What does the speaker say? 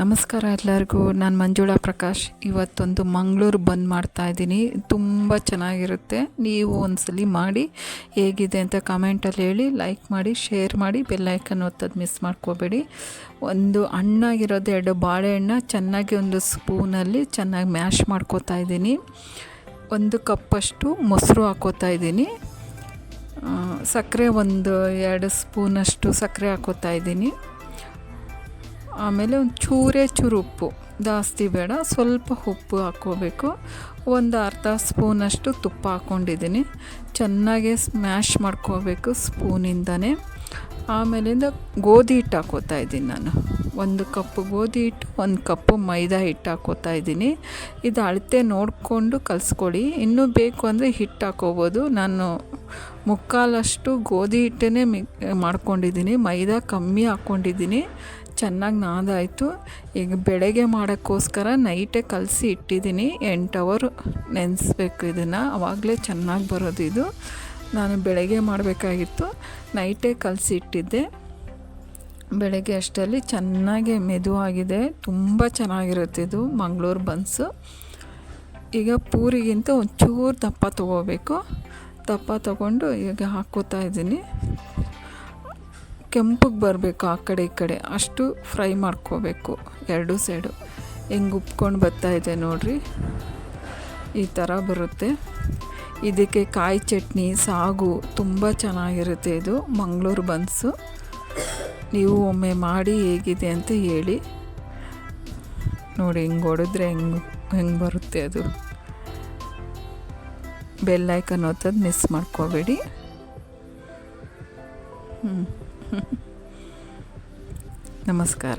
ನಮಸ್ಕಾರ ಎಲ್ಲರಿಗೂ. ನಾನು ಮಂಜುಳಾ ಪ್ರಕಾಶ್. ಇವತ್ತೊಂದು ಮಂಗಳೂರು ಬಂದ್ ಮಾಡ್ತಾ ಇದ್ದೀನಿ. ತುಂಬ ಚೆನ್ನಾಗಿರುತ್ತೆ. ನೀವು ಒಂದ್ಸಲಿ ಮಾಡಿ ಹೇಗಿದೆ ಅಂತ ಕಮೆಂಟಲ್ಲಿ ಹೇಳಿ ಲೈಕ್ ಮಾಡಿ ಶೇರ್ ಮಾಡಿ ಬೆಲ್ಲೈಕನ್ ಒತ್ತದು ಮಿಸ್ ಮಾಡ್ಕೋಬೇಡಿ. ಒಂದು ಹಣ್ಣಾಗಿರೋದು ಎರಡು ಬಾಳೆಹಣ್ಣು ಚೆನ್ನಾಗಿ ಒಂದು ಸ್ಪೂನಲ್ಲಿ ಚೆನ್ನಾಗಿ ಮ್ಯಾಶ್ ಮಾಡ್ಕೋತಾ ಇದ್ದೀನಿ. ಒಂದು ಕಪ್ಪಷ್ಟು ಮೊಸರು ಹಾಕೋತಾ ಇದ್ದೀನಿ. ಸಕ್ಕರೆ ಒಂದು ಎರಡು ಸ್ಪೂನಷ್ಟು ಸಕ್ಕರೆ ಹಾಕೋತಾ ಇದ್ದೀನಿ. ಆಮೇಲೆ ಒಂದು ಚೂರೇ ಚೂರು ಉಪ್ಪು ಜಾಸ್ತಿ ಬೇಡ, ಸ್ವಲ್ಪ ಉಪ್ಪು ಹಾಕ್ಕೋಬೇಕು. ಒಂದು ಅರ್ಧ ಸ್ಪೂನಷ್ಟು ತುಪ್ಪ ಹಾಕ್ಕೊಂಡಿದ್ದೀನಿ. ಚೆನ್ನಾಗೆ ಸ್ಮ್ಯಾಶ್ ಮಾಡ್ಕೋಬೇಕು ಸ್ಪೂನಿಂದನೇ. ಆಮೇಲಿಂದ ಗೋಧಿ ಹಿಟ್ಟು ಹಾಕೋತಾ ಇದ್ದೀನಿ ನಾನು. ಒಂದು ಕಪ್ಪು ಗೋಧಿ ಹಿಟ್ಟು, ಒಂದು ಕಪ್ಪು ಮೈದಾ ಹಿಟ್ಟು ಹಾಕೋತಾ ಇದ್ದೀನಿ. ಇದು ಅಳತೆ ನೋಡಿಕೊಂಡು ಕಲಿಸ್ಕೊಳ್ಳಿ. ಇನ್ನೂ ಬೇಕು ಅಂದರೆ ಹಿಟ್ಟು ಹಾಕೋಬೋದು. ನಾನು ಮುಕ್ಕಾಲಷ್ಟು ಗೋಧಿ ಹಿಟ್ಟನ್ನೇ ಮಿ, ಮಾಡ್ಕೊಂಡಿದ್ದೀನಿ. ಮೈದಾ ಕಮ್ಮಿ ಹಾಕ್ಕೊಂಡಿದ್ದೀನಿ. ಚೆನ್ನಾಗಿ ನಾದಾಯಿತು. ಈಗ ಬೆಳಗ್ಗೆ ಮಾಡೋಕ್ಕೋಸ್ಕರ ನೈಟೇ ಕಲಸಿ ಇಟ್ಟಿದ್ದೀನಿ. ಎಂಟು ಅವರ್ ನೆನೆಸ್ಬೇಕು ಇದನ್ನು. ಆವಾಗಲೇ ಚೆನ್ನಾಗಿ ಬರೋದು ಇದು. ನಾನು ಬೆಳಗ್ಗೆ ಮಾಡಬೇಕಾಗಿತ್ತು. ನೈಟೇ ಕಲಸಿ ಇಟ್ಟಿದ್ದೆ ಬೆಳಗ್ಗೆ ಅಷ್ಟರಲ್ಲಿ ಚೆನ್ನಾಗಿ ಮೆದುವಾಗಿದೆ. ತುಂಬ ಚೆನ್ನಾಗಿರುತ್ತೆ ಇದು ಮಂಗಳೂರು ಬನ್ಸು. ಈಗ ಪೂರಿಗಿಂತ ಒಂಚೂರು ದಪ್ಪ ತೊಗೋಬೇಕು. ದಪ್ಪ ತೊಗೊಂಡು ಈಗ ಹಾಕ್ಕೋತಾ ಇದ್ದೀನಿ. ಕೆಂಪಗೆ ಬರಬೇಕು ಆ ಕಡೆ ಈ ಕಡೆ. ಅಷ್ಟು ಫ್ರೈ ಮಾಡ್ಕೋಬೇಕು ಎರಡೂ ಸೈಡು. ಹೆಂಗೆ ಉಪ್ಕೊಂಡು ಬರ್ತಾ ಇದೆ ನೋಡ್ರಿ. ಈ ಥರ ಬರುತ್ತೆ. ಇದಕ್ಕೆ ಕಾಯಿ ಚಟ್ನಿ, ಸಾಗು ತುಂಬ ಚೆನ್ನಾಗಿರುತ್ತೆ ಇದು. ಮಂಗಳೂರು ಬನ್ಸು. ನೀವು ಒಮ್ಮೆ ಮಾಡಿ ಹೇಗಿದೆ ಅಂತ ಹೇಳಿ. ನೋಡಿ, ಹಿಂಗೆ ಹೊಡೆದ್ರೆ ಹೆಂಗೆ ಹೆಂಗೆ ಬರುತ್ತೆ ಅದು. ಬೆಲ್ಲೈಕನ್ ಒತ್ತೋದು ಮಿಸ್ ಮಾಡ್ಕೋಬೇಡಿ. ಹ್ಞೂ ನಮಸ್ಕಾರ.